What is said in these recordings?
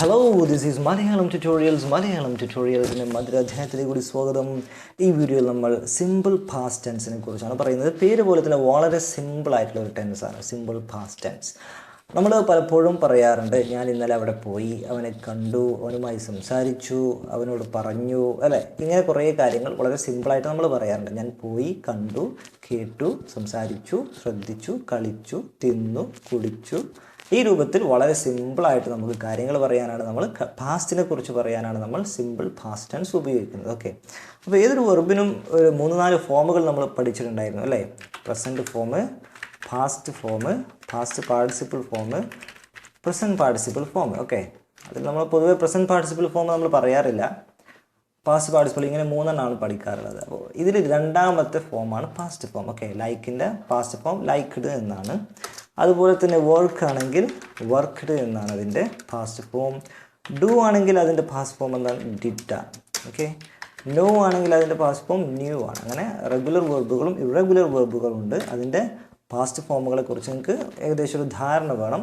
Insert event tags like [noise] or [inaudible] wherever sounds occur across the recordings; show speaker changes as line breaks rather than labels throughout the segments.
Hello this is Malayalam tutorials Malayalam ട്യൂട്ടോറിയൽസിന്റെ മധുരാധ്യായത്തിലേക്ക് കൂടി സ്വാഗതം. ഈ വീഡിയോയിൽ നമ്മൾ സിമ്പിൾ പാസ്റ്റ് ടെൻസിനെ കുറിച്ചാണ് പറയുന്നത്. പേര് പോലെ തന്നെ വളരെ സിമ്പിൾ ആയിട്ടുള്ള ഒരു ടെൻസാണ് സിമ്പിൾ പാസ്റ്റ് ടെൻസ് നമ്മൾ പലപ്പോഴും പറയാറുണ്ട് ഞാൻ ഇന്നലെ അവിടെ പോയി അവനെ കണ്ടു അവനുമായി സംസാരിച്ചു അവനോട് പറഞ്ഞു അല്ലേ? ഇങ്ങനെ കുറേ കാര്യങ്ങൾ വളരെ സിമ്പിളായിട്ട് നമ്മൾ പറയാറുണ്ട്. ഞാൻ പോയി കണ്ടു കേട്ടു സംസാരിച്ചു ശ്രദ്ധിച്ചു കളിച്ചു തിന്നു കുടിച്ചു ഈ രൂപത്തിൽ വളരെ സിമ്പിളായിട്ട് നമുക്ക് കാര്യങ്ങൾ പറയാനാണ് നമ്മൾ പാസ്റ്റിനെ കുറിച്ച് പറയാനാണ് നമ്മൾ സിമ്പിൾ പാസ്റ്റ് ടെൻസ് ഉപയോഗിക്കുന്നത്. ഓക്കെ അപ്പോൾ ഏതൊരു വെർബിനും ഒരു മൂന്ന് നാല് ഫോമുകൾ നമ്മൾ പഠിച്ചിട്ടുണ്ടായിരുന്നു അല്ലേ? Present form past form past participle form present participle form okay അതിൽ നമ്മൾ പൊതുവെ പ്രസന്റ് പാർട്ടിസിപ്പിൾ ഫോം നമ്മൾ പറയാറില്ല. പാസ്റ്റ് പാർട്ടിസിപ്പിൾ ഇങ്ങനെ മൂന്നെണ്ണമാണ് പഠിക്കാറുള്ളത്. അപ്പോൾ ഇതിൽ രണ്ടാമത്തെ ഫോമാണ് പാസ്റ്റ് ഫോം ഓക്കെ ലൈക്കിന്റെ പാസ്റ്റ് ഫോം ലൈക്ക്ഡ് എന്നാണ്. അതുപോലെ തന്നെ വർക്ക് ആണെങ്കിൽ വർക്ക്ഡ് എന്നാണ് അതിന്റെ പാസ്റ്റ് ഫോം ഡു ആണെങ്കിൽ അതിന്റെ പാസ്റ്റ് ഫോം എന്താണ്? ഡിറ്റ ഓക്കെ നോ ആണെങ്കിൽ അതിന്റെ പാസ്റ്റ് ഫോം ന്യൂ ആണ്. അങ്ങനെ റെഗുലർ വെർബുകളും ഇറഗുലർ വെർബുകളും ഉണ്ട്. അതിന്റെ പാസ്റ്റ് ഫോമുകളെ കുറിച്ച് നിങ്ങൾക്ക് ഏകദേശം ഒരു ധാരണ വേണം.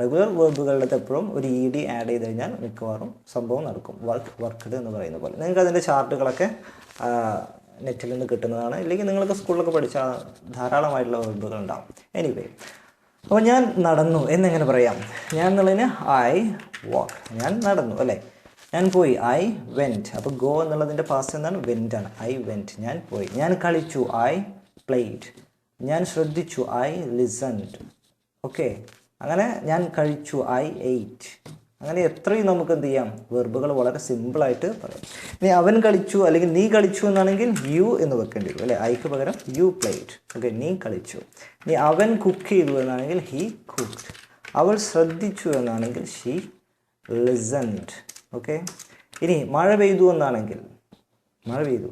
റെഗുലർ വേർബുകളുടെ എപ്പോഴും ഒരു ഇ ഡി ആഡ് ചെയ്ത് കഴിഞ്ഞാൽ മിക്കവാറും സംഭവം നടക്കും. വർക്ക് വർക്ക്ഡ് എന്ന് പറയുന്ന പോലെ. നിങ്ങൾക്ക് അതിന്റെ ചാർട്ടുകളൊക്കെ നെറ്റിൽ നിന്ന് കിട്ടുന്നതാണ്. ഇല്ലെങ്കിൽ നിങ്ങൾക്ക് സ്കൂളിലൊക്കെ പഠിച്ച ധാരാളമായിട്ടുള്ള വേർബുകൾ ഉണ്ടാവും. എനിവേ അപ്പോൾ ഞാൻ നടന്നു എന്നെങ്ങനെ പറയാം? ഞാൻ എന്നുള്ളതിന് ഐ വാക്ക് ഞാൻ നടന്നു അല്ലേ? ഞാൻ പോയി. ഐ വെന്റ് അപ്പോൾ ഗോ എന്നുള്ളതിന്റെ പാസ്റ്റ് എന്താണ്? വെന്റ് ആണ്. ഐ വെന്റ് ഞാൻ പോയി. ഞാൻ കളിച്ചു. ഐ പ്ലേഡ് ഞാൻ ശ്രദ്ധിച്ചു. ഐ ലിസൺഡ് ഓക്കെ അങ്ങനെ ഞാൻ കഴിച്ചു ഐ എയ്റ്റ് അങ്ങനെ എത്രയും നമുക്ക് എന്ത് ചെയ്യാം? വെർബുകൾ വളരെ സിമ്പിളായിട്ട് പറയാം. ഇനി അവൻ കളിച്ചു അല്ലെങ്കിൽ നീ കളിച്ചു എന്നാണെങ്കിൽ യു എന്ന് വെക്കേണ്ടി വരും അല്ലേ? ഐക്ക് പകരം യു പ്ലേറ്റ് ഓക്കെ നീ കളിച്ചു. ഇനി അവൻ കുക്ക് ചെയ്തു എന്നാണെങ്കിൽ ഹി കുക്ക്ഡ് അവൾ ശ്രദ്ധിച്ചു എന്നാണെങ്കിൽ ഷീ ലിസൻഡ് ഓക്കെ ഇനി മഴ പെയ്തു എന്നാണെങ്കിൽ മഴ പെയ്തു.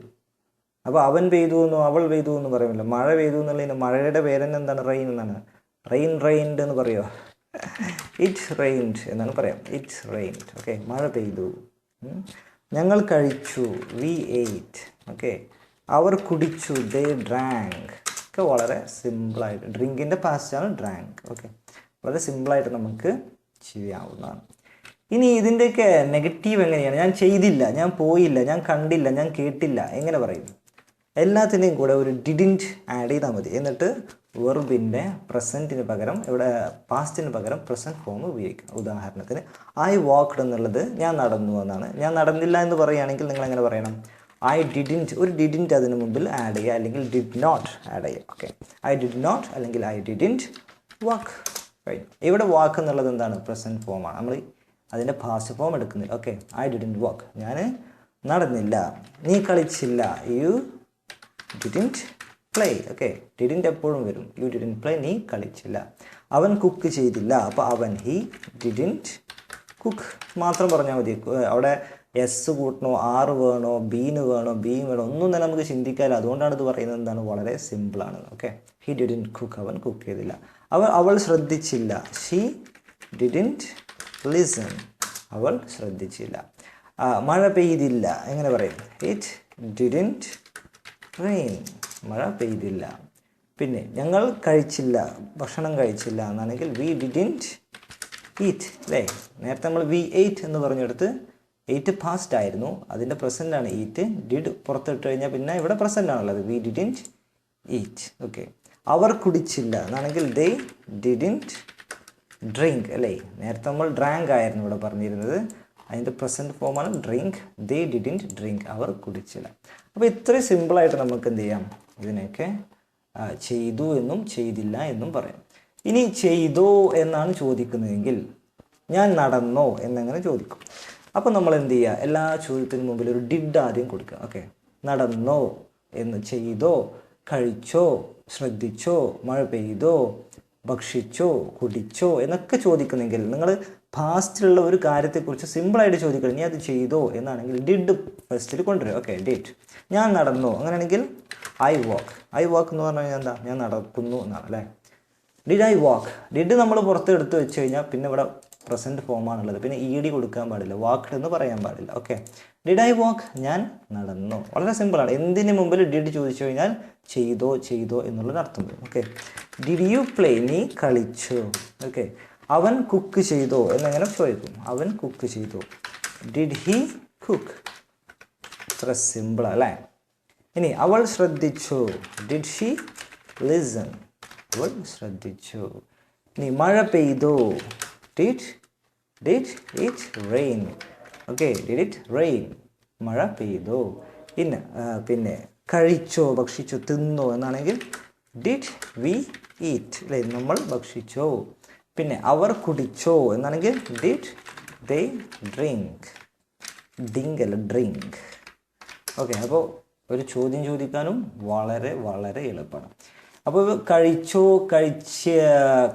അപ്പോൾ അവൻ പെയ്തു എന്നോ അവൾ പെയ്തു എന്ന് പറയുമല്ലോ മഴ പെയ്തു എന്നുള്ളതിന് മഴയുടെ പേരെന്നെന്താണ്? റെയിൻ എന്നാണ്. റെയിൻ റെയിൻഡ് എന്ന് പറയുമോ ഇറ്റ്സ് റെയിൻഡ് എന്നാണ് പറയാം. ഇറ്റ്സ് റെയിൻഡ് ഓക്കെ മഴ പെയ്തു. ഞങ്ങൾ കഴിച്ചു. വി എയ്റ്റ് ഓക്കെ അവർ കുടിച്ചു. ദേ ഡ്രാങ്ക് ഒക്കെ വളരെ സിമ്പിളായിട്ട് ഡ്രിങ്കിന്റെ പാസ്റ്റാണ് ഡ്രാങ്ക് ഓക്കെ വളരെ സിമ്പിളായിട്ട് നമുക്ക് ചെയ്യാവുന്നതാണ്. ഇനി ഇതിന്റെയൊക്കെ നെഗറ്റീവ് എങ്ങനെയാണ്? ഞാൻ ചെയ്തില്ല. ഞാൻ പോയില്ല. ഞാൻ കണ്ടില്ല. ഞാൻ കേട്ടില്ല. എങ്ങനെ പറയും? എല്ലാത്തിന്റെയും കൂടെ ഒരു ഡിഡിന്റ് ആഡ് ചെയ്താൽ മതി. എന്നിട്ട് വെർബിന്റെ പ്രസന്റിന് പകരം ഇവിടെ പാസ്റ്റിന് പകരം പ്രസന്റ് ഫോം ഉപയോഗിക്കാം ഉദാഹരണത്തിന് ഐ വാക്ക്ഡ് എന്നുള്ളത് ഞാൻ നടന്നു എന്നാണ്. ഞാൻ നടന്നില്ല എന്ന് പറയുകയാണെങ്കിൽ നിങ്ങൾ എങ്ങനെ പറയണം? ഐ ഡിഡിന്റ് ഒരു ഡിഡിന്റ് അതിന് മുമ്പിൽ ആഡ് ചെയ്യുക അല്ലെങ്കിൽ ഡിഡ് നോട്ട് ആഡ് ചെയ്യുക. ഓക്കെ ഐ ഡിഡ് നോട്ട് അല്ലെങ്കിൽ ഐ ഡിഡിന്റ് വാക്ക് കഴിഞ്ഞു ഇവിടെ വാക്ക് എന്നുള്ളത് എന്താണ്? പ്രസന്റ് ഫോമാണ് നമ്മൾ അതിന്റെ പാസ്റ്റ് ഫോം എടുക്കുന്നില്ല ഓക്കെ ഐ ഡിഡിന്റ് വാക്ക് ഞാൻ നടന്നില്ല. നീ കളിച്ചില്ല. You didn't play okay didn't എപ്പോഴും വരും. യു ഡിഡിൻ പ്ലേ നീ കളിച്ചില്ല. അവൻ കുക്ക് ചെയ്തില്ല. അപ്പോൾ അവൻ ഹി ഡിഡിന്റ് കുക്ക് മാത്രം പറഞ്ഞാൽ മതി. അവിടെ എസ് കൂട്ടണോ ആറ് വേണോ ബീന് വേണോ ബീം വേണോ ഒന്നും തന്നെ നമുക്ക് ചിന്തിക്കാനില്ല. അതുകൊണ്ടാണ് ഇത് പറയുന്നത് എന്താണ്? വളരെ സിമ്പിളാണ് ഓക്കെ ഹി ഡിഡിൻ കുക്ക് അവൻ കുക്ക് ചെയ്തില്ല. അവൾ അവൾ ശ്രദ്ധിച്ചില്ല. ഷീ ഡിഡിന്റ് ലിസൺ അവൾ ശ്രദ്ധിച്ചില്ല. മഴ പെയ്തില്ല. എങ്ങനെ പറയും? ഇറ്റ് ഡിഡിന്റ് റെയിൻ മഴ പെയ്തില്ല. പിന്നെ ഞങ്ങൾ കഴിച്ചില്ല ഭക്ഷണം കഴിച്ചില്ല എന്നാണെങ്കിൽ വി ഡിഡിന്റ് ഈറ്റ് അല്ലേ? നേരത്തെ നമ്മൾ വി എയ്റ്റ് എന്ന് പറഞ്ഞെടുത്ത് എയ്റ്റ് പാസ്റ്റ് ആയിരുന്നു. അതിന്റെ പ്രസന്റ് ആണ് ഈറ്റ് ഡിഡ് പുറത്തിട്ട് കഴിഞ്ഞാൽ പിന്നെ ഇവിടെ പ്രസന്റ് ആണുള്ളത്. വി ഡിഡിന്റ് ഈറ്റ് ഓക്കെ അവർ കുടിച്ചില്ല എന്നാണെങ്കിൽ ദേ ഡിഡിന്റ് ഡ്രിങ്ക് അല്ലേ? നേരത്തെ നമ്മൾ ഡ്രാങ്ക് ആയിരുന്നു ഇവിടെ പറഞ്ഞിരുന്നത്. അതിന്റെ പ്രസന്റ് ഫോമാണ് ഡ്രിങ്ക് ദേ ഡിഡിന്റ് ഡ്രിങ്ക് അവർ കുടിച്ചില്ല. അപ്പോൾ ഇത്രയും സിമ്പിളായിട്ട് നമുക്ക് എന്ത് ചെയ്യാം? ഇതിനെയൊക്കെ ചെയ്തു എന്നും ചെയ്തില്ല എന്നും പറയാം. ഇനി ചെയ്തോ എന്നാണ് ചോദിക്കുന്നതെങ്കിൽ ഞാൻ നടന്നോ എന്നങ്ങനെ ചോദിക്കും. അപ്പോൾ നമ്മൾ എന്ത് ചെയ്യുക? എല്ലാ ചോദ്യത്തിനും മുമ്പിൽ ഒരു ഡിഡ് ആദ്യം കൊടുക്കുക. ഓക്കെ നടന്നോ എന്ന് ചെയ്തോ കഴിച്ചോ ശ്രദ്ധിച്ചോ മഴ പെയ്തോ ഭക്ഷിച്ചോ കുടിച്ചോ എന്നൊക്കെ ചോദിക്കുന്നെങ്കിൽ നിങ്ങൾ പാസ്റ്റിലുള്ള ഒരു കാര്യത്തെക്കുറിച്ച് സിമ്പിളായിട്ട് ചോദിക്കണം നീ അത് ചെയ്തോ എന്നാണെങ്കിൽ ഡിഡ് ഫസ്റ്റിൽ കൊണ്ടുവരും ഓക്കെ ഡിഡ് ഞാൻ നടന്നു. അങ്ങനെയാണെങ്കിൽ ഐ വാക്ക് ഐ വാക്ക് എന്ന് പറഞ്ഞു കഴിഞ്ഞാൽ എന്താ? ഞാൻ നടക്കുന്നു എന്നാണ് അല്ലേ? ഡിഡ് ഐ വാക്ക് ഡിഡ് നമ്മൾ പുറത്ത് എടുത്ത് വെച്ച് കഴിഞ്ഞാൽ പിന്നെ ഇവിടെ പ്രസന്റ് ഫോമാണുള്ളത് പിന്നെ ഇ ഡി കൊടുക്കാൻ പാടില്ല. വാക്ക്ഡ് എന്ന് പറയാൻ പാടില്ല. ഓക്കെ ഡിഡ് ഐ വാക്ക് ഞാൻ നടന്നു. വളരെ സിമ്പിളാണ് എന്തിനു മുമ്പിൽ ഡിഡ് ചോദിച്ചു കഴിഞ്ഞാൽ ചെയ്തോ ചെയ്തോ എന്നുള്ളൊരു അർത്ഥം ഓക്കെ ഡിഡ് യു പ്ലേ നീ കളിച്ചു? ഓക്കെ അവൻ കുക്ക് ചെയ്തോ എന്നെങ്ങനെ ചോദിക്കും? അവൻ കുക്ക് ചെയ്തോ. ഡിഡ് ഹി കുക്ക് ഇത്ര സിമ്പിൾ അല്ലേ? ഇനി അവൾ ശ്രദ്ധിച്ചു. ഡിഡ് ഷി ലിസൺ അവൾ ശ്രദ്ധിച്ചു. ഇനി മഴ പെയ്തു? Did did it rain okay did it rain മഴ പെയ്തു? ഇന്ന് പിന്നെ കഴിച്ചോ ഭക്ഷിച്ചോ തിന്നോ എന്നാണെങ്കിൽ ഡിഡ് വി ഈറ്റ് അല്ലേ നമ്മൾ ഭക്ഷിച്ചോ. പിന്നെ അവർ കുടിച്ചോ എന്നാണെങ്കിൽ ഡിഡ് ദേ ഡ്രിങ്ക് ഡിങ്ക് അല്ല ഡ്രിങ്ക് ഓക്കെ അപ്പോൾ ഒരു ചോദ്യം ചോദിക്കാനും വളരെ വളരെ എളുപ്പമാണ്. അപ്പോൾ കഴിച്ചോ കഴിച്ച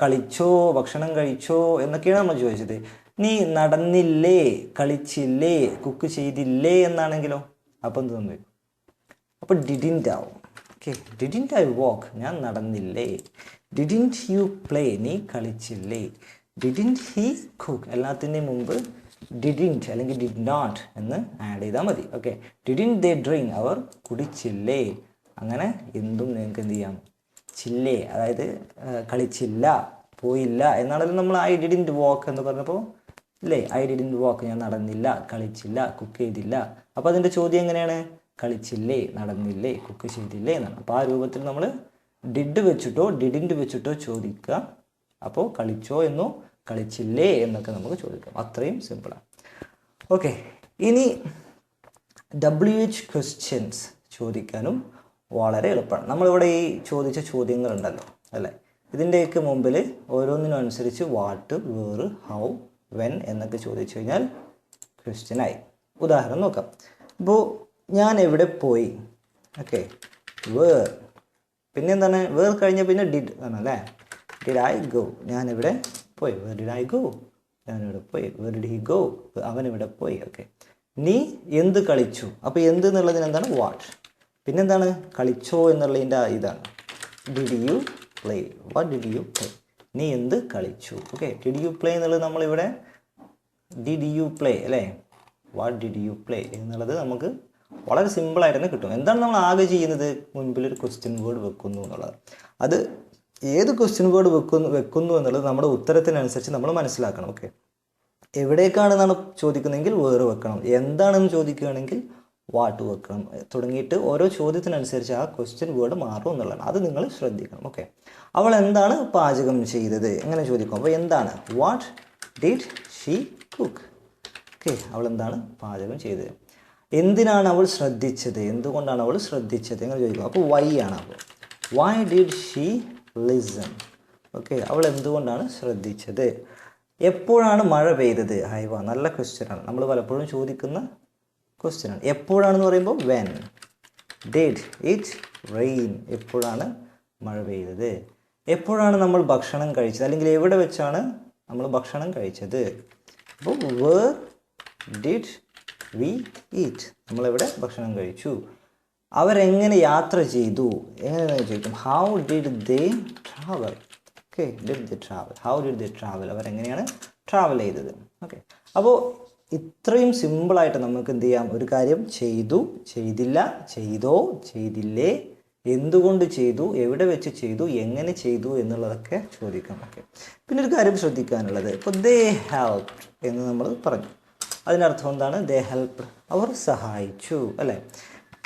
കളിച്ചോ ഭക്ഷണം കഴിച്ചോ എന്നൊക്കെയാണ് നമ്മൾ ചോദിച്ചത്. നീ നടന്നില്ലേ കളിച്ചില്ലേ കുക്ക് ചെയ്തില്ലേ എന്നാണെങ്കിലോ? അപ്പം എന്ത് സംഭവിക്കും അപ്പോൾ ഡിഡിന്റ് ആവും. ഓക്കെ ഡിഡിന്റ് ഐ വാക്ക് ഞാൻ നടന്നില്ലേ. ഡിഡിന്റ് യു പ്ലേ നീ കളിച്ചില്ലേ? ഡിഡിന്റ് ഹി കുക്ക് എല്ലാത്തിന്റെയും മുമ്പ് ഡിഡിന്റ് അല്ലെങ്കിൽ ഡിഡ് നോട്ട് എന്ന് ആഡ് ചെയ്താൽ മതി. ഓക്കെ ഡിഡിന്റ് ദേ ഡ്രിങ്ക് അവർ കുടിച്ചില്ലേ? അങ്ങനെ എന്തും നിങ്ങൾക്ക് എന്ത് ചെയ്യാം? ചില്ലേ? അതായത് കളിച്ചില്ല പോയില്ല എന്നാണല്ലോ നമ്മൾ ഐ ഡിഡിന്റ് വാക്ക് എന്ന് പറഞ്ഞപ്പോൾ ഇല്ലേ ഐ ഡിഡിന്റ് വാക്ക് ഞാൻ നടന്നില്ല കളിച്ചില്ല കുക്ക് ചെയ്തില്ല. അപ്പോൾ അതിന്റെ ചോദ്യം എങ്ങനെയാണ്? കളിച്ചില്ലേ നടന്നില്ലേ കുക്ക് ചെയ്തില്ലേ എന്നാണ്. അപ്പോൾ ആ രൂപത്തിൽ നമ്മൾ ഡിഡ് വെച്ചിട്ടോ ഡിഡിന്റ് വെച്ചിട്ടോ ചോദിക്കുക. അപ്പോൾ കളിച്ചോ എന്നോ കളിച്ചില്ലേ എന്നൊക്കെ നമുക്ക് ചോദിക്കാം. അത്രയും സിമ്പിളാണ് ഓക്കെ ഇനി ഡബ്ല്യു എച്ച് ക്വസ്റ്റ്യൻസ് ചോദിക്കാനും വളരെ എളുപ്പമാണ്. നമ്മളിവിടെ ഈ ചോദിച്ച ചോദ്യങ്ങളുണ്ടല്ലോ അല്ലേ? ഇതിന്റെയൊക്കെ മുമ്പിൽ ഓരോന്നിനും അനുസരിച്ച് വാട്ട് വേറ് ഹൗ വെൻ എന്നൊക്കെ ചോദിച്ചു കഴിഞ്ഞാൽ ക്വസ്റ്റ്യനായി ഉദാഹരണം നോക്കാം. ഇപ്പോൾ ഞാൻ എവിടെ പോയി? ഓക്കെ വേർ പിന്നെ എന്താണ് വേർ കഴിഞ്ഞ പിന്നെ ഡിഡ് ആണ് അല്ലേ ഡിഡ് ഐ ഗോ ഞാൻ ഇവിടെ പോയി. വേർ ഡിഡ് ഐ ഗോ ഞാൻ ഇവിടെ പോയി. വേർ ഡിഡ് ഹി ഗോ അവൻ ഇവിടെ പോയി. ഓക്കെ നീ എന്ത് കളിച്ചു? അപ്പോൾ എന്ത് എന്നുള്ളതിന് എന്താണ്? വാട്ട് പിന്നെന്താണ്? കളിച്ചോ എന്നുള്ളതിന്റെ ഇതാണ്. Did you play what did you play നീ എന്ത് കളിച്ചു? ഓക്കെ ഡിഡ് യു പ്ലേ എന്നുള്ളത് നമ്മളിവിടെ ഡിഡ് യു പ്ലേ അല്ലേ? വാട്ട് ഡിഡ് യു പ്ലേ എന്നുള്ളത് നമുക്ക് വളരെ സിമ്പിളായിരുന്നു കിട്ടും. എന്താണ് നമ്മൾ ആകെ ചെയ്യുന്നത്? മുൻപിൽ ഒരു ക്വസ്റ്റ്യൻ വേർഡ് വെക്കുന്നു എന്നുള്ളത്. അത് ഏത് ക്വസ്റ്റ്യൻ വേർഡ് വെക്കുന്നു വെക്കുന്നു എന്നുള്ളത് നമ്മുടെ ഉത്തരത്തിനനുസരിച്ച് നമ്മൾ മനസ്സിലാക്കണം ഓക്കെ എവിടേക്കാണെന്നാണ് ചോദിക്കുന്നതെങ്കിൽ വേറെ വെക്കണം. എന്താണെന്ന് ചോദിക്കുകയാണെങ്കിൽ വാട്ട് വെക്കണം. തുടങ്ങിയിട്ട് ഓരോ ചോദ്യത്തിനനുസരിച്ച് ആ ക്വസ്റ്റ്യൻ വേർഡ് മാറും എന്നുള്ളതാണ്. അത് നിങ്ങൾ ശ്രദ്ധിക്കണം ഓക്കെ അവൾ എന്താണ് പാചകം ചെയ്തത്? എങ്ങനെ ചോദിക്കും? അപ്പോൾ എന്താണ്? What did she cook okay അവൾ എന്താണ് പാചകം ചെയ്തത്? എന്തിനാണ് അവൾ ശ്രദ്ധിച്ചത്? എന്തുകൊണ്ടാണ് അവൾ ശ്രദ്ധിച്ചത്? എന്ന് ചോദിക്കും. അപ്പോൾ വൈ ആണ് അപ്പോൾ why did she listen okay അവൾ എന്തുകൊണ്ടാണ് ശ്രദ്ധിച്ചത്? എപ്പോഴാണ് മഴ പെയ്തത്? ഹൈവ നല്ല ക്വസ്റ്റ്യനാണ് നമ്മൾ പലപ്പോഴും ചോദിക്കുന്ന ക്വസ്റ്റ്യനാണ് എപ്പോഴാണെന്ന് പറയുമ്പോൾ വെൻ ഡിഡ് ഇറ്റ് റെയിൻ എപ്പോഴാണ് മഴ പെയ്തത്? എപ്പോഴാണ് നമ്മൾ ഭക്ഷണം കഴിച്ചത്? അല്ലെങ്കിൽ എവിടെ വെച്ചാണ് നമ്മൾ ഭക്ഷണം കഴിച്ചത്? അപ്പോൾ വേർ ഡിഡ് വി ഈറ്റ് നമ്മളിവിടെ ഭക്ഷണം കഴിച്ചു. അവരെങ്ങനെ യാത്ര ചെയ്തു? എങ്ങനെ ചോദിക്കും. How did they travel okay did they travel how did they travel അവരെങ്ങനെയാണ് ട്രാവൽ ചെയ്തത്? ഓക്കെ അപ്പോൾ ഇത്രയും സിമ്പിളായിട്ട് നമുക്ക് എന്ത് ചെയ്യാം? ഒരു കാര്യം ചെയ്തു. ചെയ്തില്ല. ചെയ്തോ? ചെയ്തില്ലേ? എന്തുകൊണ്ട് ചെയ്തു? എവിടെ വെച്ച് ചെയ്തു? എങ്ങനെ ചെയ്തു? എന്നുള്ളതൊക്കെ ചോദിക്കാം. ഓക്കെ പിന്നെ ഒരു കാര്യം ശ്രദ്ധിക്കാനുള്ളത്. ഇപ്പോൾ ദേ ഹെൽപ്പ് എന്ന് നമ്മൾ പറഞ്ഞു. അതിനർത്ഥം എന്താണ്? ദേ ഹെൽപ്പ് അവർ സഹായിച്ചു അല്ലേ?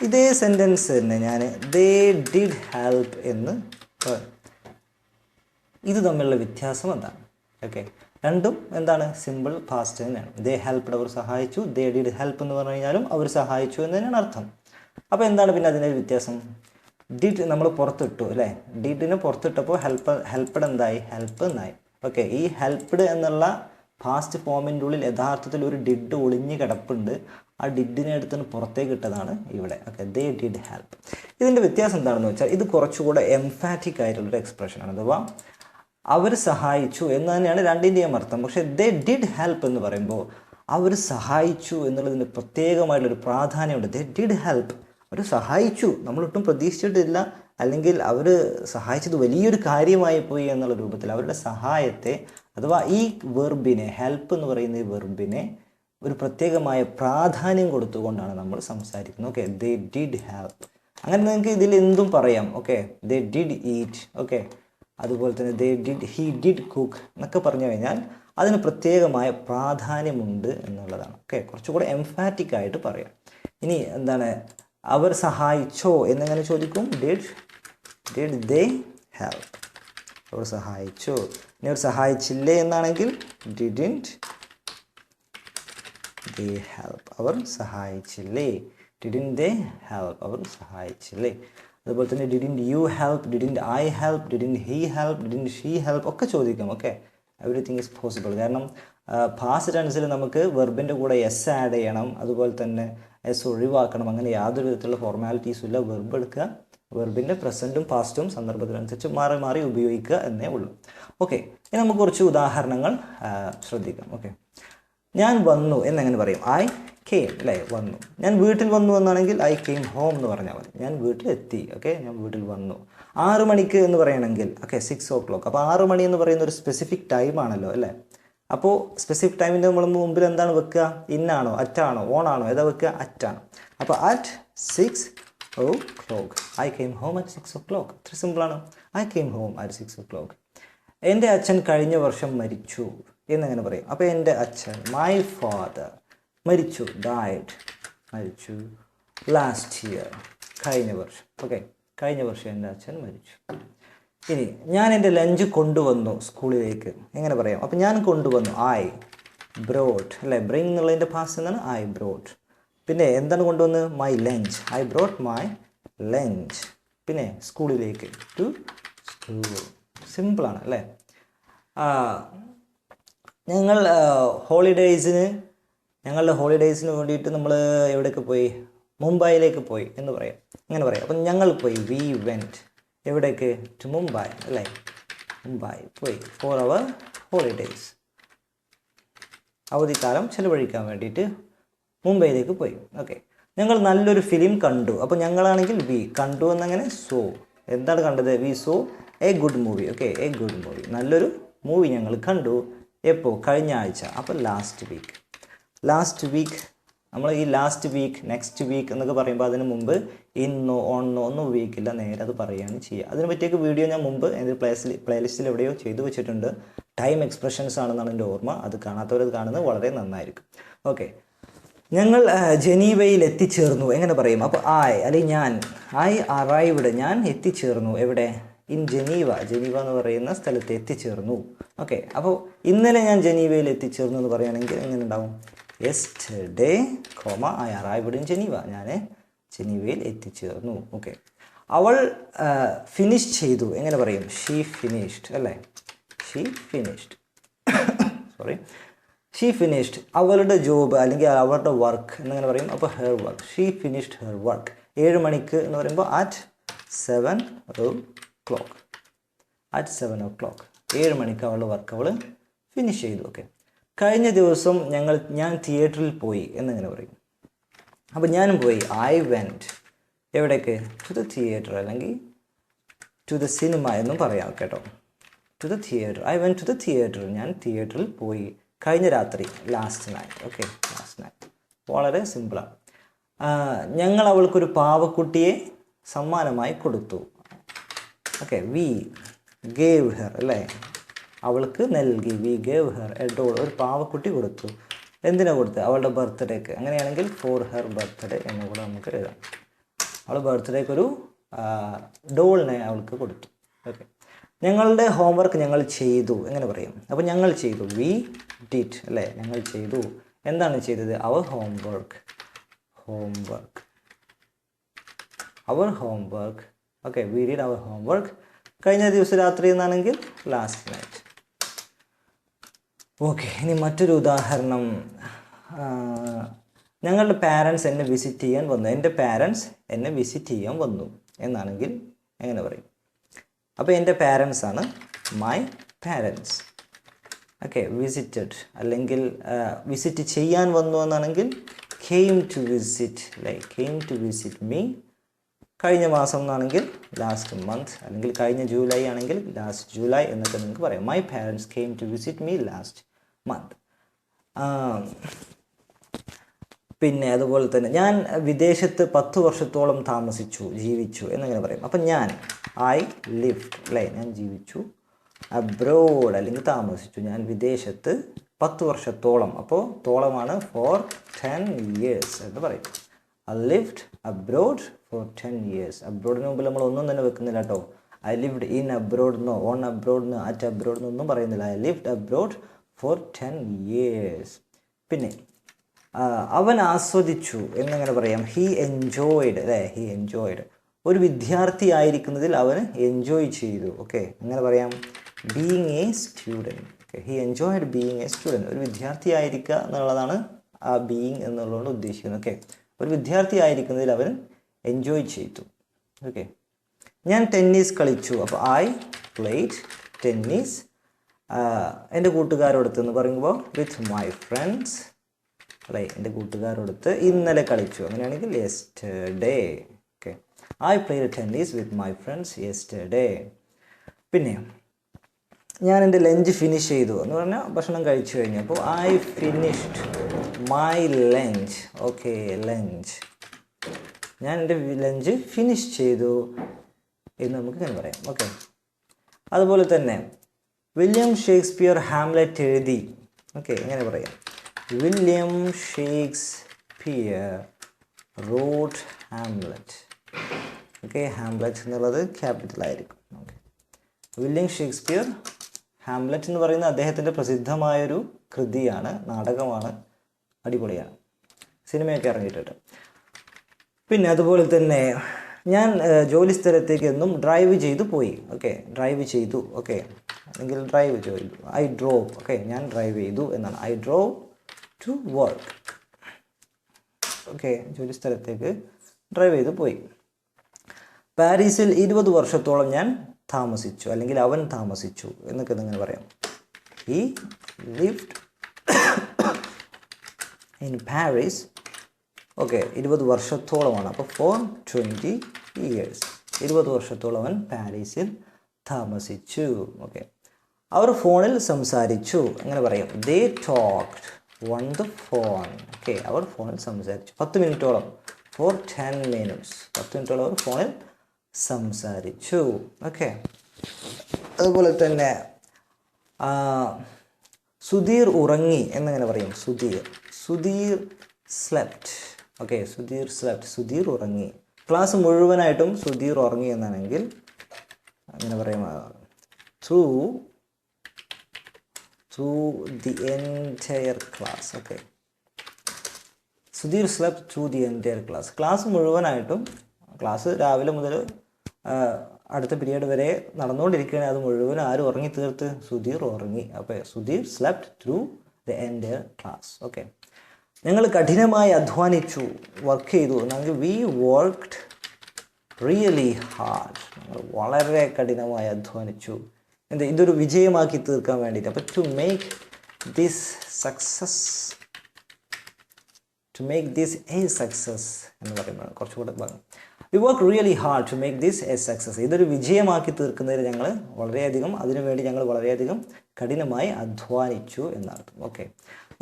ഇതേ സെന്റൻസ് തന്നെ ഞാൻ ദേ ഡിഡ് ഹെൽപ്പ് എന്ന് ഇത് തമ്മിലുള്ള വ്യത്യാസം എന്താണ്? ഓക്കെ. രണ്ടും എന്താണ്? സിമ്പിൾ ഫാസ്റ്റ് തന്നെയാണ്. ദേ ഹെൽപ്പ് അവർ സഹായിച്ചു ദേ ഡിഡ് ഹെൽപ്പ് എന്ന് പറഞ്ഞു കഴിഞ്ഞാലും അവർ സഹായിച്ചു എന്ന് തന്നെയാണ് അർത്ഥം. അപ്പോൾ എന്താണ് പിന്നെ അതിന്റെ വ്യത്യാസം? ഡിഡ് നമ്മൾ പുറത്തിട്ടു അല്ലേ? ഡിഡിനെ പുറത്തിട്ടപ്പോൾ ഹെൽപ്പ് ഹെൽപ്പഡ് എന്തായി? ഹെൽപ്പ് എന്നായി. ഓക്കെ. ഈ ഹെൽപ്ഡ് എന്നുള്ള പാസ്റ്റ് ഫോമിന്റെ ഉള്ളിൽ യഥാർത്ഥത്തിൽ ഒരു ഡിഡ് ഒളിഞ്ഞ് കിടപ്പുണ്ട്. ആ ഡിഡിനെ എടുത്ത് പുറത്തേക്ക് ഇട്ടതാണ് ഇവിടെ. ഓക്കെ ദേ ഡിഡ് ഹെൽപ്പ് ഇതിന്റെ വ്യത്യാസം എന്താണെന്ന് വെച്ചാൽ ഇത് കുറച്ചുകൂടെ എംഫാറ്റിക് ആയിട്ടുള്ളൊരു എക്സ്പ്രഷനാണ് അഥവാ അവർ സഹായിച്ചു എന്ന് തന്നെയാണ് രണ്ടിന്റെയും അർത്ഥം. പക്ഷേ ദേ ഡിഡ് ഹെൽപ്പ് എന്ന് പറയുമ്പോൾ അവർ സഹായിച്ചു എന്നുള്ളതിന് പ്രത്യേകമായിട്ടുള്ളൊരു പ്രാധാന്യമുണ്ട്. ദേ ഡിഡ് ഹെൽപ്പ് അവർ സഹായിച്ചു. നമ്മളൊട്ടും പ്രതീക്ഷിച്ചിട്ടില്ല. അല്ലെങ്കിൽ അവർ സഹായിച്ചത് വലിയൊരു കാര്യമായി പോയി എന്നുള്ള രൂപത്തിൽ അവരുടെ സഹായത്തെ അഥവാ ഈ വെർബിനെ ഹെൽപ്പ് എന്ന് പറയുന്ന ഈ വെർബിനെ ഒരു പ്രത്യേകമായ പ്രാധാന്യം കൊടുത്തുകൊണ്ടാണ് നമ്മൾ സംസാരിക്കുന്നത്. ഓക്കെ ദേ ഡിഡ് ഹെൽപ്പ് അങ്ങനെ നിങ്ങൾക്ക് ഇതിൽ എന്തും പറയാം. Okay they did eat okay അതുപോലെ തന്നെ they did he did cook എന്നൊക്കെ പറഞ്ഞു കഴിഞ്ഞാൽ അതിന് പ്രത്യേകമായ പ്രാധാന്യമുണ്ട് എന്നുള്ളതാണ്. ഓക്കെ കുറച്ചുകൂടെ എംഫാറ്റിക് ആയിട്ട് പറയാം. ഇനി എന്താണ്? അവർ സഹായിച്ചോ എന്നെങ്ങനെ ചോദിക്കും? ഡിഡ് ഡിഡ് ദേ ഹെൽപ്പ് അവർ സഹായിച്ചു? ഇനി അവർ സഹായിച്ചില്ലേ എന്നാണെങ്കിൽ ഡിഡിന്റ് ദേ ഹെൽപ്പ് അവർ സഹായിച്ചില്ലേ? ഡിഡിൻ ദേ ഹെൽപ്പ് അവർ സഹായിച്ചില്ലേ? അതുപോലെ തന്നെ didn't you help didn't I help didn't he help didn't she help ഒക്കെ ചോദിക്കാം ഓക്കെ എവറിത്തിങ് ഈസ് പോസിബിൾ കാരണം പാസ്റ്റ് ടെൻസിൽ നമുക്ക് വെർബിന്റെ കൂടെ എസ് ആഡ് ചെയ്യണം. അതുപോലെ തന്നെ എസ് ഒഴിവാക്കണം. അങ്ങനെ യാതൊരു വിധത്തിലുള്ള ഫോർമാലിറ്റീസും ഇല്ല. വെർബ് എടുക്കുക വെർബിന്റെ പ്രസന്റും പാസ്റ്റും സന്ദർഭത്തിനനുസരിച്ച് മാറി മാറി ഉപയോഗിക്കുക എന്നേ ഉള്ളൂ. ഓക്കെ ഇനി നമുക്ക് കുറച്ച് ഉദാഹരണങ്ങൾ ശ്രദ്ധിക്കാം. ഓക്കെ ഞാൻ വന്നു എന്നെങ്ങനെ പറയും? ഐ കെയിം അല്ലേ? വന്നു. ഞാൻ വീട്ടിൽ വന്നു എന്നാണെങ്കിൽ ഐ കെയിം ഹോം എന്ന് പറഞ്ഞാൽ മതി. ഞാൻ വീട്ടിലെത്തി ഓക്കെ ഞാൻ വീട്ടിൽ വന്നു. ആറ് മണിക്ക് എന്ന് പറയണമെങ്കിൽ ഓക്കെ സിക്സ് ഓ ക്ലോക്ക് അപ്പോൾ ആറ് മണി എന്ന് പറയുന്ന ഒരു സ്പെസിഫിക് ടൈം ആണല്ലോ അല്ലേ? അപ്പോൾ സ്പെസിഫിക് ടൈമിന്റെ നമ്മൾ മുമ്പിൽ എന്താണ് വെക്കുക? ഇന്നാണോ അറ്റാണോ ഓണാണോ ഏതാ വെക്കുക? അറ്റാണ്. അപ്പോൾ at six o'clock I came home at six o'clock ഇത്ര സിമ്പിളാണ് I came home at six o'clock എന്റെ അച്ഛൻ കഴിഞ്ഞ വർഷം മരിച്ചു എന്നങ്ങനെ പറയും. അപ്പോൾ എന്റെ അച്ഛൻ മൈ ഫാദർ മരിച്ചു ഡയറ്റ് മരിച്ചു ലാസ്റ്റ് ഇയർ കഴിഞ്ഞ വർഷം. ഓക്കെ കഴിഞ്ഞ വർഷം എന്റെ അച്ഛൻ മരിച്ചു. ഇനി ഞാൻ എന്റെ ലഞ്ച് കൊണ്ടുവന്നു സ്കൂളിലേക്ക്. എങ്ങനെ പറയാം? അപ്പോൾ ഞാൻ കൊണ്ടുവന്നു ഐ ബ്രോഡ് അല്ലേ? ബ്രിങ് എന്നുള്ളതിന്റെ പാസ് എന്നാണ് ഐ ബ്രോഡ് പിന്നെ എന്താണ് കൊണ്ടുവന്ന്? My lunch I brought my lunch പിന്നെ സ്കൂളിലേക്ക് ടു സ്കൂൾ സിമ്പിളാണ് അല്ലേ? ഞങ്ങൾ ഹോളിഡേയ്സിന് ഞങ്ങളുടെ ഹോളിഡേയ്സിന് വേണ്ടിയിട്ട് നമ്മൾ എവിടെയൊക്കെ പോയി? മുംബൈയിലേക്ക് പോയി എന്ന് പറയാം. അങ്ങനെ പറയാം. അപ്പം ഞങ്ങൾ പോയി. വി വെന്റ് എവിടേക്ക്? ടു മുംബൈ അല്ലേ? മുംബൈ പോയി ഫോർ അവർ ഹോളിഡേയ്സ് അവധിക്കാലം ചെലവഴിക്കാൻ വേണ്ടിയിട്ട് മുംബൈയിലേക്ക് പോയി. ഓക്കെ ഞങ്ങൾ നല്ലൊരു ഫിലിം കണ്ടു. അപ്പോൾ ഞങ്ങളാണെങ്കിൽ വി കണ്ടു എന്നങ്ങനെ സോ എന്താണ് കണ്ടത്? We saw a good movie okay a good movie നല്ലൊരു മൂവി ഞങ്ങൾ കണ്ടു. എപ്പോൾ കഴിഞ്ഞ ആഴ്ച. അപ്പോൾ ലാസ്റ്റ് വീക്ക് ലാസ്റ്റ് വീക്ക് നമ്മൾ ഈ ലാസ്റ്റ് വീക്ക് നെക്സ്റ്റ് വീക്ക് എന്നൊക്കെ പറയുമ്പോൾ അതിന് മുമ്പ് ഇന്നോ ഓണോ ഒന്നും ഉപയോഗിക്കില്ല. നേരെ അത് പറയുകയാണ് ചെയ്യുക. അതിനെ പറ്റിയൊക്കെ വീഡിയോ ഞാൻ മുമ്പ് എന്റെ പ്ലേസിൽ പ്ലേലിസ്റ്റിൽ എവിടെയോ ചെയ്തു വെച്ചിട്ടുണ്ട്. ടൈം എക്സ്പ്രഷൻസ് ആണെന്നാണ് എന്റെ ഓർമ്മ. അത് കാണാത്തവരത് കാണുന്നത് വളരെ നന്നായിരിക്കും. ഓക്കെ ഞങ്ങൾ ജനീവയിൽ എത്തിച്ചേർന്നു. എങ്ങനെ പറയും? അപ്പോൾ ആയ് അല്ലെങ്കിൽ ഞാൻ. ഐ അറൈവ്ഡ് ഞാൻ എത്തിച്ചേർന്നു. എവിടെ? ഇൻ ജനീവ ജനീവ എന്ന് പറയുന്ന സ്ഥലത്ത് എത്തിച്ചേർന്നു. ഓക്കെ അപ്പോൾ ഇന്നലെ ഞാൻ ജനീവയിൽ എത്തിച്ചേർന്നു എന്ന് പറയുകയാണെങ്കിൽ എങ്ങനെ ഉണ്ടാവും? Yesterday comma I arrived in Geneva ഞാൻ ജനീവയിൽ എത്തിച്ചേർന്നു. ഓക്കെ അവൾ ഫിനിഷ് ചെയ്തു. എങ്ങനെ പറയും? ഷീ ഫിനിഷ്ഡ് അല്ലേ? She finished sorry she finished അവളുടെ ജോബ് അല്ലെങ്കിൽ അവളുടെ വർക്ക് എന്നിങ്ങനെ പറയും. അപ്പോൾ her work she finished her work ഏഴ് മണിക്ക് എന്ന് പറയുമ്പോൾ at seven o'clock at seven o'clock ഏഴ് മണിക്ക് അവളുടെ വർക്ക് അവൾ ഫിനിഷ് ചെയ്തു. ഓക്കെ കഴിഞ്ഞ ദിവസം ഞങ്ങൾ ഞാൻ തിയേറ്ററിൽ പോയി എന്നിങ്ങനെ പറയും. അപ്പോൾ ഞാനും പോയി. ഐ വെന്റ് എവിടേക്ക്? ടു ദ തിയേറ്റർ അല്ലെങ്കിൽ ടു ദ സിനിമ എന്നും പറയാം കേട്ടോ. To the theatre I went to the theatre ഞാൻ തിയേറ്ററിൽ പോയി. കഴിഞ്ഞ രാത്രി last night okay last night വളരെ സിമ്പിളാണ് ഞങ്ങൾ അവൾക്കൊരു പാവക്കുട്ടിയെ സമ്മാനമായി കൊടുത്തു. ഓക്കെ വി ഗേവ് ഹെർ അല്ലേ? അവൾക്ക് നൽകി we gave her a doll ഒരു പാവക്കുട്ടി കൊടുത്തു. എന്തിനാ കൊടുത്തത്? അവളുടെ ബർത്ത്ഡേക്ക് അങ്ങനെയാണെങ്കിൽ ഫോർ ഹെർ ബർത്ത്ഡേ എന്ന് കൂടെ നമുക്ക് എഴുതാം. അവൾ ബർത്ത്ഡേക്ക് ഒരു ഡോളിനെ അവൾക്ക് കൊടുത്തു. ഓക്കെ ഞങ്ങളുടെ ഹോംവർക്ക് ഞങ്ങൾ ചെയ്തു. എങ്ങനെ പറയും? അപ്പോൾ ഞങ്ങൾ ചെയ്തു. വി ഡിറ്റ് അല്ലേ? ഞങ്ങൾ ചെയ്തു. എന്താണ് ചെയ്തത്? അവർ ഹോംവർക്ക് ഹോംവർക്ക് അവർ ഹോംവർക്ക് ഓക്കെ വി ഡിഡ് അവർ ഹോംവർക്ക് കഴിഞ്ഞ ദിവസം രാത്രി എന്നാണെങ്കിൽ ലാസ്റ്റ് നൈറ്റ് ഓക്കെ ഇനി മറ്റൊരു ഉദാഹരണം. ഞങ്ങളുടെ പാരൻസ് എന്നെ വിസിറ്റ് ചെയ്യാൻ വന്നു. എന്റെ പാരൻസ് എന്നെ വിസിറ്റ് ചെയ്യാൻ വന്നു എന്നാണെങ്കിൽ എങ്ങനെ പറയും? അപ്പോൾ എന്റെ പാരൻസ് ആണ് മൈ പാരൻസ് ഓക്കെ വിസിറ്റഡ് അല്ലെങ്കിൽ വിസിറ്റ് ചെയ്യാൻ വന്നു എന്നാണെങ്കിൽ came to visit like came to visit me കഴിഞ്ഞ മാസം എന്നാണെങ്കിൽ ലാസ്റ്റ് മന്ത് അല്ലെങ്കിൽ കഴിഞ്ഞ ജൂലൈ ആണെങ്കിൽ ലാസ്റ്റ് ജൂലൈ എന്നൊക്കെ നിങ്ങൾക്ക് പറയാം. My parents came to visit me last month പിന്നെ അതുപോലെ തന്നെ ഞാൻ വിദേശത്ത് പത്ത് വർഷത്തോളം താമസിച്ചു ജീവിച്ചു എന്നിങ്ങനെ പറയും. അപ്പം ഞാൻ ഐ ലിവ്ഡ് അല്ലേ? ഞാൻ ജീവിച്ചു. അബ്രോഡ് അല്ലെങ്കിൽ താമസിച്ചു. ഞാൻ വിദേശത്ത് പത്ത് വർഷത്തോളം. അപ്പോൾ തോളമാണ് ഫോർ ടെൻ ഇയേഴ്സ് എന്ന് പറയും I lived abroad for ten years അബ്രോഡിന് മുമ്പിൽ നമ്മൾ ഒന്നും തന്നെ വെക്കുന്നില്ല കേട്ടോ. ഐ ലിവ്ഡ് ഇൻ അബ്രോഡ് എന്നോ ഓൺ അബ്രോഡ് എന്നോ അറ്റ് അബ്രോഡ് എന്നൊന്നും പറയുന്നില്ല. I lived abroad for ten years പിന്നെ അവൻ ആസ്വദിച്ചു എന്നങ്ങനെ പറയാം. ഹി എൻജോയ്ഡ് അല്ലേ? ഹി എൻജോയ്ഡ് ഒരു വിദ്യാർത്ഥി ആയിരിക്കുന്നതിൽ അവൻ എൻജോയ് ചെയ്തു. ഓക്കെ അങ്ങനെ പറയാം. Being a student okay he enjoyed being a student ഒരു വിദ്യാർത്ഥി ആയിരിക്കുക എന്നുള്ളതാണ് ആ ബീങ് എന്നുള്ളതുകൊണ്ട് ഉദ്ദേശിക്കുന്നത്. ഓക്കെ ഒരു വിദ്യാർത്ഥി ആയിരിക്കുന്നതിൽ അവൻ എൻജോയ് ചെയ്തു. ഓക്കെ ഞാൻ ടെന്നീസ് കളിച്ചു. അപ്പോൾ ഐ പ്ലേറ്റ് ടെന്നീസ് എന്റെ കൂട്ടുകാരോടത്ത് എന്ന് പറയുമ്പോൾ വിത്ത് മൈ ഫ്രണ്ട്സ് അല്ലേ എന്റെ കൂട്ടുകാരോടത്ത് ഇന്നലെ കളിച്ചു. അങ്ങനെയാണെങ്കിൽ yesterday okay I play tennis with my friends yesterday പിന്നെ ഞാൻ എന്റെ ലഞ്ച് ഫിനിഷ് ചെയ്തു എന്ന് പറഞ്ഞാൽ ഭക്ഷണം കഴിച്ചു കഴിഞ്ഞു അപ്പോൾ I finished my lunch. Okay lunch. ഞാൻ എന്റെ ലഞ്ച് ഫിനിഷ് ചെയ്തു എന്ന് നമുക്ക് ഇങ്ങനെ പറയാം. ഓക്കെ. അതുപോലെ തന്നെ വില്യം ഷേക്സ്പിയർ ഹാംലെറ്റ് എഴുതി. ഓക്കെ ഇങ്ങനെ പറയാം. William Shakespeare wrote Hamlet. Okay Hamlet എന്നുള്ളത് ക്യാപിറ്റൽ ആയിരിക്കും ഓക്കെ. വില്യം ഷേക്സ്പിയർ ഹാംലെറ്റ് എന്ന് പറയുന്ന അദ്ദേഹത്തിന്റെ പ്രസിദ്ധമായൊരു കൃതിയാണ് നാടകമാണ് അടിപൊളിയാണ്. സിനിമയൊക്കെ ഇറങ്ങിയിട്ടുണ്ട്. പിന്നെ അതുപോലെ തന്നെ ഞാൻ ജോലി സ്ഥലത്തേക്ക് എന്നും ഡ്രൈവ് ചെയ്തു പോയി. ഓക്കെ ഡ്രൈവ് ചെയ്തു ഓക്കെ. അല്ലെങ്കിൽ ഡ്രൈവ് ചെയ്തു ഐ ഡ്രോ ഓക്കെ. ഞാൻ ഡ്രൈവ് ചെയ്തു എന്നാണ്. I drove to work okay ജോലി സ്ഥലത്തേക്ക് ഡ്രൈവ് ചെയ്തു പോയി. പാരീസിൽ ഇരുപത് വർഷത്തോളം ഞാൻ താമസിച്ചു അല്ലെങ്കിൽ അവൻ താമസിച്ചു എന്നൊക്കെ ഇതങ്ങനെ പറയാം? ഈ ലിഫ്റ്റ് ഇൻ പാരീസ് ഓക്കെ ഇരുപത് വർഷത്തോളമാണ്. അപ്പോൾ ഫോർ ട്വന്റി ഇയേഴ്സ് ഇരുപത് വർഷത്തോളം അവൻ പാരീസിൽ താമസിച്ചു. ഓക്കെ അവർ ഫോണിൽ സംസാരിച്ചു. അങ്ങനെ പറയും. They talk on the phone okay അവർ ഫോണിൽ സംസാരിച്ചു. പത്ത് മിനിറ്റോളം. ഫോർ ടെൻ മിനിറ്റ്സ് പത്ത് മിനിറ്റോളം അവർ ഫോണിൽ സംസാരിച്ചു. ഓക്കെ അതുപോലെ തന്നെ സുധീർ ഉറങ്ങി എന്നങ്ങനെ പറയും Sudheer. Sudheer slept okay Sudheer slept Sudheer ഉറങ്ങി. ക്ലാസ് മുഴുവനായിട്ടും സുധീർ ഉറങ്ങി എന്നാണെങ്കിൽ അങ്ങനെ പറയും. Through through the entire class okay Sudheer slept through the entire class class മുഴുവനായിട്ടും ക്ലാസ് രാവിലെ മുതൽ അടുത്ത പീരീഡ് വരെ നടന്നുകൊണ്ടിരിക്കുകയാണ്. അത് മുഴുവൻ ആരും ഉറങ്ങി തീർത്ത്? സുധീർ ഉറങ്ങി. അപ്പോൾ Sudheer slept through the end class okay ഞങ്ങൾ കഠിനമായി അധ്വാനിച്ചു വർക്ക് ചെയ്തു. നമുക്ക് വി വർക്ക്ഡ് റിയലി ഹാർഡ് ഞങ്ങൾ വളരെ കഠിനമായി അധ്വാനിച്ചു. എന്ത്? ഇതൊരു വിജയമാക്കി തീർക്കാൻ വേണ്ടിയിട്ട്. അപ്പോൾ to make this success to make this a success എന്ന് പറയുമ്പോൾ കുറച്ചുകൂടെ we work really hard to make this a success ഇതൊരു വിജയമാക്കി തീർക്കുന്നതിന് ഞങ്ങൾ വളരെയധികം അതിനുവേണ്ടി ഞങ്ങൾ വളരെയധികം കഠിനമായി അധ്വാനിച്ചു എന്നർത്ഥം. ഓക്കെ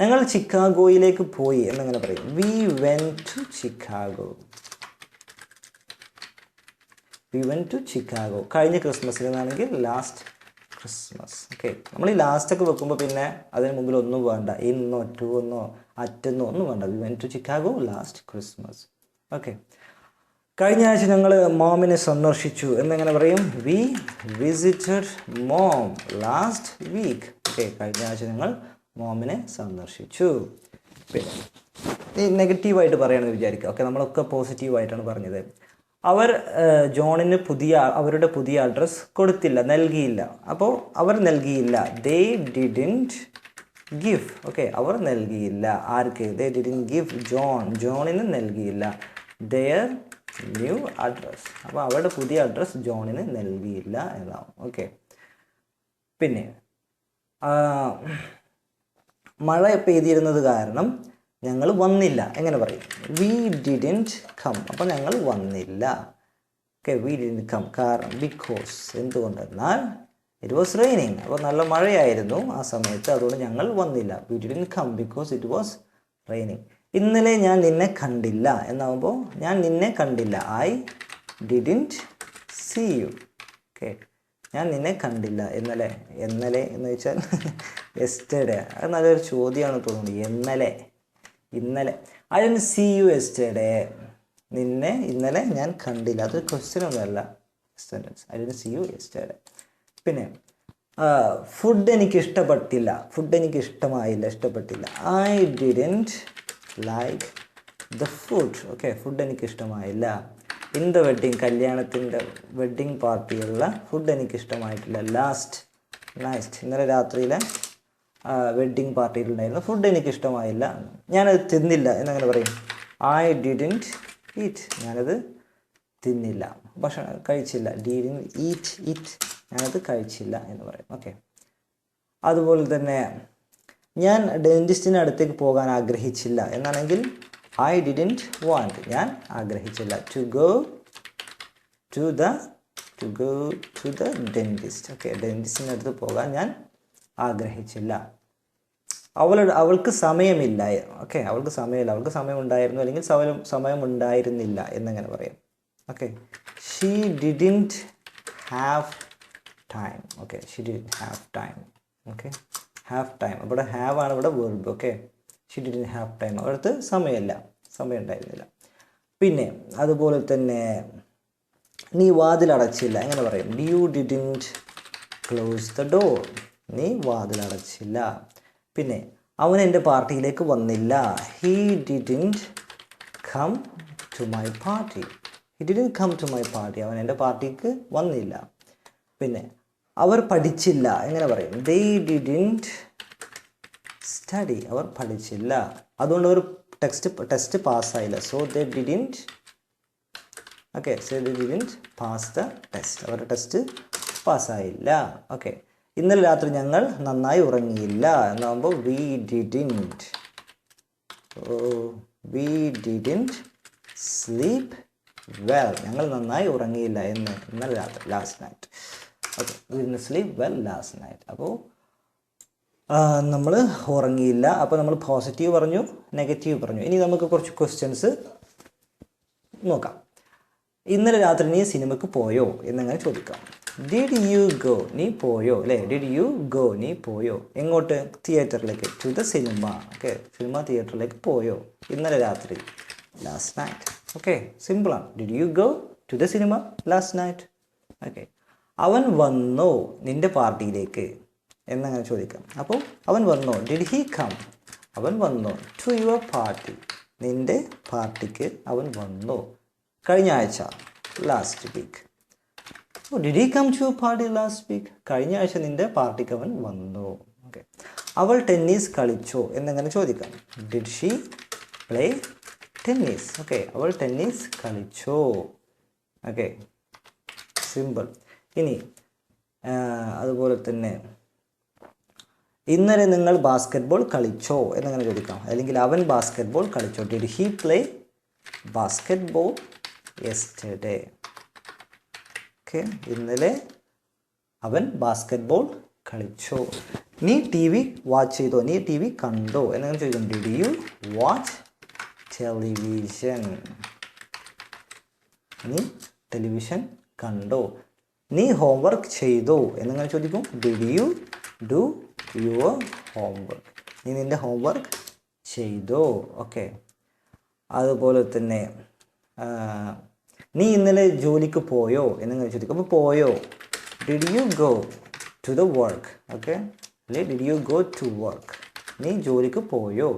ഞങ്ങൾ ചിക്കാഗോയിലേക്ക് പോയി എന്നങ്ങനെ പറയും. We went to Chicago we went to Chicago കഴിഞ്ഞ ക്രിസ്മസിൽ നിന്നാണെങ്കിൽ ലാസ്റ്റ് ക്രിസ്മസ്. ഓക്കെ നമ്മൾ ഈ ലാസ്റ്റൊക്കെ വെക്കുമ്പോൾ പിന്നെ അതിന് മുമ്പിൽ ഒന്നും വേണ്ട. ഇന്നോ ടു എന്നോ അറ്റെന്നോ ഒന്നും വേണ്ട. We went to Chicago last Christmas okay കഴിഞ്ഞ ആഴ്ച ഞങ്ങൾ മോമിനെ സന്ദർശിച്ചു. എന്നെങ്ങനെ പറയും? We visited mom last week okay കഴിഞ്ഞ ആഴ്ച ഞങ്ങൾ മോമിനെ സന്ദർശിച്ചു. പിന്നെ ഈ നെഗറ്റീവായിട്ട് പറയണമെന്ന് വിചാരിക്കുക. ഓക്കെ നമ്മളൊക്കെ പോസിറ്റീവായിട്ടാണ് പറഞ്ഞത്. അവർ ജോണിന് പുതിയ അവരുടെ പുതിയ അഡ്രസ്സ് കൊടുത്തില്ല നൽകിയില്ല. അപ്പോൾ അവർ നൽകിയില്ല. ദേ ഡിഡിന്റ് ഗിഫ് ഓക്കെ അവർ നൽകിയില്ല. ആർക്ക്? ദേ ഡിഡിൻ ഗിഫ് ജോൺ ജോണിന് നൽകിയില്ല. Their new address. അപ്പോൾ അവരുടെ പുതിയ അഡ്രസ്സ് ജോണിന് നൽകിയില്ല എന്നാവും. ഓക്കെ. പിന്നെ മഴ പെയ്തിരുന്നത് കാരണം ഞങ്ങൾ വന്നില്ല. എങ്ങനെ പറയും? വി ഡിഡിന്റ് കം അപ്പോൾ ഞങ്ങൾ വന്നില്ല. ഓക്കെ വി ഡിഡിന്റ് കം കാരണം ബിക്കോസ് എന്തുകൊണ്ടെന്നാൽ ഇറ്റ് വാസ് റെയിനിങ് അപ്പോൾ നല്ല മഴയായിരുന്നു ആ സമയത്ത്. അതുകൊണ്ട് ഞങ്ങൾ വന്നില്ല. We didn't come because it was raining ഇന്നലെ ഞാൻ നിന്നെ കണ്ടില്ല എന്നാകുമ്പോൾ ഞാൻ നിന്നെ കണ്ടില്ല. I didn't see you okay ഞാൻ നിന്നെ കണ്ടില്ല ഇന്നലെ. എന്നലെ എന്ന് വെച്ചാൽ [laughs] എസ്റ്റേഡേ അത് നല്ലൊരു ചോദ്യമാണ് തോന്നുന്നത് എന്നലെ ഇന്നലെ. I didn't see you yesterday നിന്നെ ഇന്നലെ ഞാൻ കണ്ടില്ല. അതൊരു ക്വസ്റ്റ്യൻ ഒന്നുമല്ല sentence I didn't see you yesterday പിന്നെ ഫുഡ് എനിക്ക് ഇഷ്ടപ്പെട്ടില്ല ഫുഡ് എനിക്ക് ഇഷ്ടമായില്ല ഇഷ്ടപ്പെട്ടില്ല. I didn't like the food okay food എനിക്ക് ഇഷ്ടമായില്ല ഇൻ ദ വെഡ്ഡിങ് കല്യാണത്തിന്റെ വെഡ്ഡിങ് പാർട്ടിയുള്ള ഫുഡ് എനിക്ക് ഇഷ്ടമായിട്ടില്ല ലാസ്റ്റ് നൈസ്റ്റ് ഇന്നലെ രാത്രിയിലെ വെഡ്ഡിങ് പാർട്ടിയിലുണ്ടായിരുന്ന ഫുഡ് എനിക്ക് ഇഷ്ടമായില്ല ഞാനത് തിന്നില്ല എന്നങ്ങനെ പറയും. ഐ ഡിഡന്റ് ഈറ്റ് ഞാനത് തിന്നില്ല. ഭക്ഷണം കഴിച്ചില്ല. ഡിഡിൻ ഈറ്റ് ഈറ്റ് ഞാനത് കഴിച്ചില്ല എന്ന് പറയും. ഓക്കെ അതുപോലെ തന്നെ ഞാൻ ഡെന്റിസ്റ്റിന്റെ അടുത്തേക്ക് പോകാൻ ആഗ്രഹിച്ചില്ല. എന്നാണെങ്കിൽ ഐ ഡിഡന്റ് വാണ്ട് ഞാൻ ആഗ്രഹിച്ചില്ല. To go to the to go to the dentist okay ഡെന്റിസ്റ്റിന്റെ അടുത്ത് പോകാൻ ഞാൻ ആഗ്രഹിച്ചില്ല. അവളുടെ അവൾക്ക് സമയമില്ല. ഓക്കെ അവൾക്ക് സമയമില്ല. അവൾക്ക് സമയം ഉണ്ടായിരുന്നു അല്ലെങ്കിൽ സമയം സമയം ഉണ്ടായിരുന്നില്ല എന്നങ്ങനെ പറയാം. Okay she didn't have time okay she didn't have time okay have time ഇവിടെ ഹാവ് ആണ് ഇവിടെ verb okay she didn't have time അവിടുത്തെ സമയമില്ല. സമയം ഉണ്ടായിരുന്നില്ല. പിന്നെ അതുപോലെ തന്നെ നീ വാതിലടച്ചില്ല എങ്ങനെ പറയും? You didn't close the door നീ വാതിലടച്ചില്ല പിന്നെ അവൻ എന്റെ പാർട്ടിയിലേക്ക് വന്നില്ല. He didn't come to my party he didn't come to my party അവൻ എന്റെ പാർട്ടിക്ക് വന്നില്ല. പിന്നെ അവർ പഠിച്ചില്ല. എങ്ങനെ പറയും? ദേ ഡിഡിന്റ് സ്റ്റഡി അവർ പഠിച്ചില്ല. അതുകൊണ്ട് അവർ text test പാസ്സായില്ല so they didn't okay so they didn't pass the test അവരുടെ ടെസ്റ്റ് പാസ്സായില്ല ഓക്കെ ഇന്നലെ രാത്രി ഞങ്ങൾ നന്നായി ഉറങ്ങിയില്ല. എന്നാകുമ്പോൾ we didn't we didn't sleep well ഞങ്ങൾ നന്നായി ഉറങ്ങിയില്ല എന്ന് ഇന്നലെ രാത്രി last night okay didn't sleep well last night അപ്പോൾ നമ്മൾ ഉറങ്ങിയില്ല. അപ്പോൾ നമ്മൾ പോസിറ്റീവ് പറഞ്ഞു നെഗറ്റീവ് പറഞ്ഞു. ഇനി നമുക്ക് കുറച്ച് ക്വസ്റ്റ്യൻസ് നോക്കാം. ഇന്നലെ രാത്രി നീ സിനിമയ്ക്ക് പോയോ എന്നങ്ങനെ ചോദിക്കാം. ഡിഡ് യു ഗോ നീ പോയോ? അല്ലേ? ഡിഡ് യു ഗോ നീ പോയോ? എങ്ങോട്ട്? തിയേറ്ററിലേക്ക് to the cinema okay cinema തിയേറ്ററിലേക്ക് പോയോ ഇന്നലെ രാത്രി? ലാസ്റ്റ് നൈറ്റ് ഓക്കെ സിമ്പിളാണ് did you go to the cinema last night okay അവൻ വന്നോ നിന്റെ പാർട്ടിയിലേക്ക്? എന്നങ്ങനെ ചോദിക്കാം. അപ്പോൾ അവൻ വന്നോ? ഡിഡ് ഹി കം അവൻ വന്നോ? ടു യുവർ പാർട്ടി നിന്റെ പാർട്ടിക്ക് അവൻ വന്നോ? കഴിഞ്ഞ ആഴ്ച ലാസ്റ്റ് വീക്ക് അപ്പോൾ did he come to your party last week കഴിഞ്ഞ ആഴ്ച നിന്റെ പാർട്ടിക്ക് അവൻ വന്നോ? ഓക്കെ അവൾ ടെന്നീസ് കളിച്ചോ? എന്നങ്ങനെ ചോദിക്കാം. Did she play tennis okay അവൾ ടെന്നീസ് കളിച്ചോ? ഓക്കെ സിമ്പിൾ ഇനി അതുപോലെ തന്നെ ഇന്നലെ നിങ്ങൾ ബാസ്കറ്റ്ബോൾ കളിച്ചോ എന്നങ്ങനെ ചോദിക്കാം. അല്ലെങ്കിൽ അവൻ ബാസ്കറ്റ്ബോൾ കളിച്ചോ? Did he play basketball yesterday okay ഇന്നലെ അവൻ ബാസ്കറ്റ്ബോൾ കളിച്ചോ? നീ ടി വി വാച്ച് ചെയ്തോ? നീ ടി വി കണ്ടോ? എന്നങ്ങനെ ചോദിക്കും. ഡിഡ് യു വാച്ച് ടെലിവിഷൻ നീ ടെലിവിഷൻ കണ്ടോ? നീ ഹോംവർക്ക് ചെയ്തോ? എന്നങ്ങനെ ചോദിക്കും. Did you do your homework നീ നിന്റെ ഹോംവർക്ക് ചെയ്തോ? ഓക്കെ അതുപോലെ തന്നെ നീ ഇന്നലെ ജോലിക്ക് പോയോ? എന്നങ്ങനെ ചോദിക്കും. അപ്പോൾ പോയോ? Did you go to the work okay അല്ലെ did you go to work നീ ജോലിക്ക് പോയോ?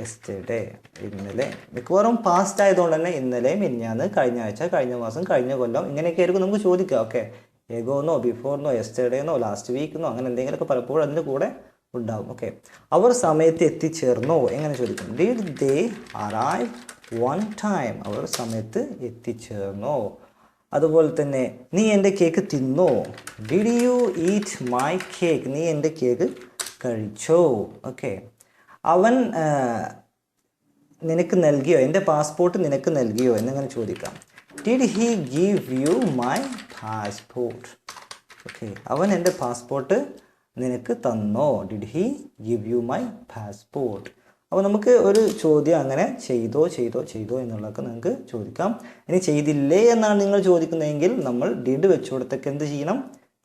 യെസ്റ്റർഡേ ഇന്നലെ. മിക്കവാറും പാസ്റ്റ് ആയതുകൊണ്ട് തന്നെ ഇന്നലെ മിനിഞ്ഞാന്ന് കഴിഞ്ഞ ആഴ്ച കഴിഞ്ഞ മാസം കഴിഞ്ഞ കൊല്ലം ഇങ്ങനെയൊക്കെ ആയിരിക്കും നമുക്ക് ചോദിക്കുക. ഓക്കെ എഗോന്നോ ബിഫോർന്നോ എസ്റ്റേഡേന്നോ ലാസ്റ്റ് വീക്കെന്നോ അങ്ങനെ എന്തെങ്കിലുമൊക്കെ പലപ്പോഴും അതിന്റെ കൂടെ ഉണ്ടാവും. ഓക്കെ അവർ സമയത്ത് എത്തിച്ചേർന്നോ? എങ്ങനെ ചോദിക്കും? Did they arrive on time അവർ സമയത്ത് എത്തിച്ചേർന്നോ? അതുപോലെ തന്നെ നീ എന്റെ കേക്ക് തിന്നോ? Did you eat my cake നീ എന്റെ കേക്ക് കഴിച്ചോ? ഓക്കെ അവൻ നിനക്ക് നൽകിയോ? എന്റെ പാസ്പോർട്ട് നിനക്ക് നൽകിയോ? എന്നങ്ങനെ ചോദിക്കാം. Did he give you my passport. Okay അവൻ എന്റെ പാസ്പോർട്ട് നിനക്ക് തന്നോ? Did he give you my passport അപ്പോൾ നമുക്ക് ഒരു ചോദ്യം അങ്ങനെ ചെയ്തോ ചെയ്തോ ചെയ്തോ എന്നുള്ളതൊക്കെ നിങ്ങൾക്ക് ചോദിക്കാം. ഇനി ചെയ്തില്ലേ എന്നാണ് നിങ്ങൾ ചോദിക്കുന്നതെങ്കിൽ നമ്മൾ ഡിഡ് വെച്ചു കൊടുത്തൊക്കെ എന്ത് ചെയ്യണം?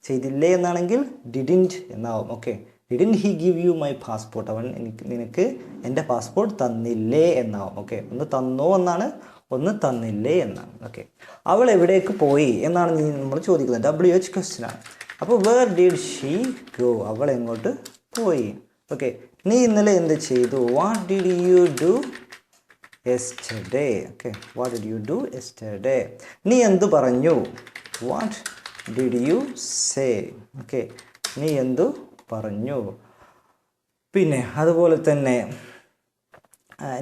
ചെയ്തില്ലേ എന്നാണെങ്കിൽ ഡിഡിന്റ് എന്നാവും. Okay didn't he give you my passport അവൻ എനിക്ക് നിനക്ക് എന്റെ പാസ്പോർട്ട് തന്നില്ലേ എന്നാവും. ഓക്കെ ഒന്ന് തന്നോ എന്നാണ് ഒന്ന് തന്നില്ലേ എന്നാണ് ഓക്കെ അവൾ എവിടേക്ക് പോയി എന്നാണ് നീ നമ്മൾ ചോദിക്കുന്നത്. ഡബ്ല്യു എച്ച് ക്വസ്റ്റ്യൻ ആണ്. അപ്പോൾ വേർ ഡിഡ് ഷീ ഗോ അവൾ എങ്ങോട്ട് പോയി? ഓക്കെ നീ ഇന്നലെ എന്ത് ചെയ്തു? What did you do yesterday okay what did you do yesterday നീ എന്തു പറഞ്ഞു? What did you say okay നീ എന്തു പറഞ്ഞു? പിന്നെ അതുപോലെ തന്നെ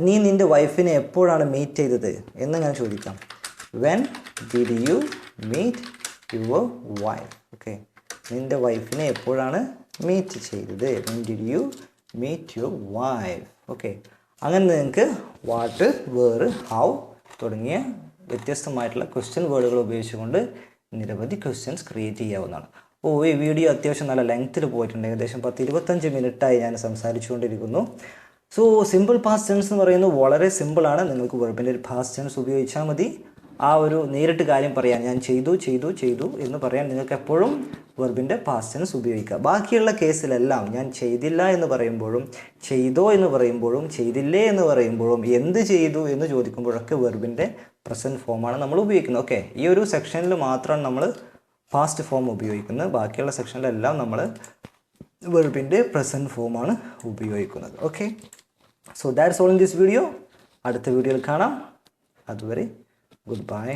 നീ നിന്റെ വൈഫിനെ എപ്പോഴാണ് മീറ്റ് ചെയ്തത്? എന്ന് ഞാൻ ചോദിക്കാം. When did you meet your wife okay നിന്റെ വൈഫിനെ എപ്പോഴാണ് മീറ്റ് ചെയ്തത്? When did you meet your wife okay അങ്ങനെ നിങ്ങൾക്ക് വാട്ട് വേറ് ഹൗ തുടങ്ങിയ വ്യത്യസ്തമായിട്ടുള്ള ക്വസ്റ്റ്യൻ വേർഡുകൾ ഉപയോഗിച്ചുകൊണ്ട് നിരവധി ക്വസ്റ്റ്യൻസ് ക്രിയേറ്റ് ചെയ്യാവുന്നതാണ്. ഓ ഈ വീഡിയോ അത്യാവശ്യം നല്ല ലെങ്ത്തിൽ പോയിട്ടുണ്ട്. ഏകദേശം പത്ത് ഇരുപത്തഞ്ച് മിനിറ്റായി ഞാൻ സംസാരിച്ചുകൊണ്ടിരിക്കുന്നു. സോ സിമ്പിൾ പാസ്റ്റ് ടെൻസ് എന്ന് പറയുന്നത് വളരെ സിമ്പിളാണ് നിങ്ങൾക്ക് വെർബിന്റെ ഒരു പാസ്റ്റ് ടെൻസ് ഉപയോഗിച്ചാൽ മതി. ആ ഒരു നേരിട്ട് കാര്യം പറയാൻ ഞാൻ ചെയ്തു ചെയ്തു ചെയ്തു എന്ന് പറയാൻ നിങ്ങൾക്ക് എപ്പോഴും വെർബിന്റെ പാസ്റ്റ് ടെൻസ് ഉപയോഗിക്കുക ബാക്കിയുള്ള കേസിലെല്ലാം ഞാൻ ചെയ്തില്ല എന്ന് പറയുമ്പോഴും ചെയ്തോ എന്ന് പറയുമ്പോഴും ചെയ്തില്ലേ എന്ന് പറയുമ്പോഴും എന്ത് ചെയ്തു എന്ന് ചോദിക്കുമ്പോഴൊക്കെ വെർബിന്റെ പ്രസന്റ് ഫോമാണ് നമ്മൾ ഉപയോഗിക്കുന്നത്. ഓക്കെ ഈ ഒരു സെക്ഷനിൽ മാത്രമാണ് നമ്മൾ പാസ്റ്റ് ഫോം ഉപയോഗിക്കുന്നത് ബാക്കിയുള്ള സെക്ഷനിലെല്ലാം നമ്മൾ വെർബിന്റെ പ്രസന്റ് ഫോമാണ് ഉപയോഗിക്കുന്നത്. Okay so that's all in this video അടുത്ത വീഡിയോയിൽ കാണാം. അതുവരെ ഗുഡ് ബൈ